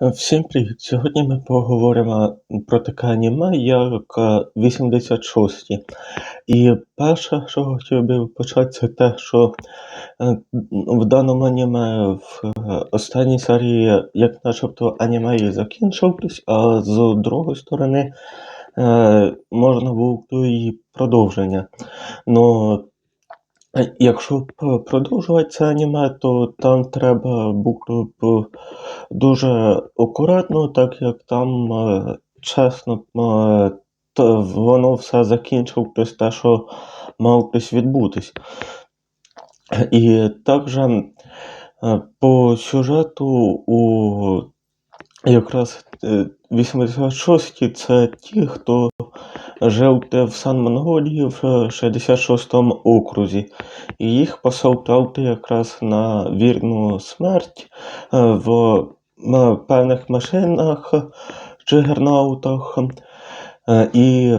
Всім привіт! Сьогодні ми поговоримо про таке аніме, як е, 86. І перше, що хотів би почати, це те, що е, в даному аніме в е, останній серії, як начебто аніме і закінчилось, а з другої сторони е, можна було і продовження. Но Е, Якщо п- продовжувати це аніме, то там треба бути б дуже акуратно, так як там, е, чесно, е, воно все закінчилось те, що мало б відбутись. І також е, по сюжету у якраз 86-ті це ті, хто жив в Сан-Монголії в 66-му окрузі. І їх посилали якраз на вірну смерть е, в певних машинах, джигернаутах. Е, І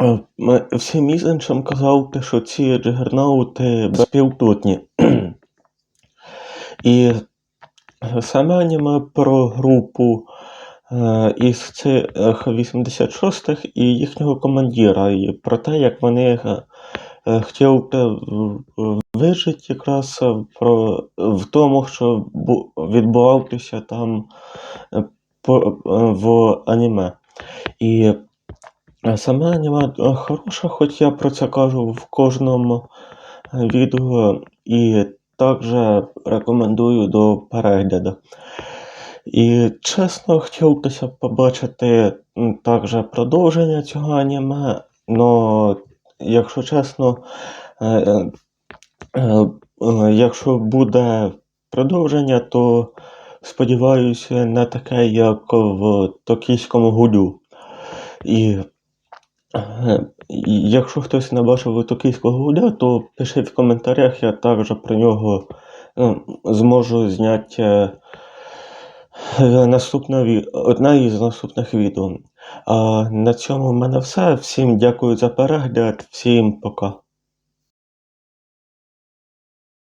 е, всім іншим казали, що ці джигернаути безпілотні. І саме аніме про групу е, із цих 86-х і їхнього командира, і про те, як вони е, е, хотіли в- вижити якраз е, про, в тому, що відбувалося там е, е, в аніме. І е, саме аніме е, хороше, хоч я про це кажу в кожному е, відео, і також рекомендую до перегляду. І чесно, хотілося б побачити також продовження цього аніме, но, якщо чесно, е, е, е, якщо буде продовження, то сподіваюся не таке, як в Токійському гулю. І якщо хтось не бачив Токійського гуля, то пишіть в коментарях, я також про нього е, зможу зняти наступне, ві- одне із наступних відео. А на цьому в мене все. Всім дякую за перегляд, всім пока.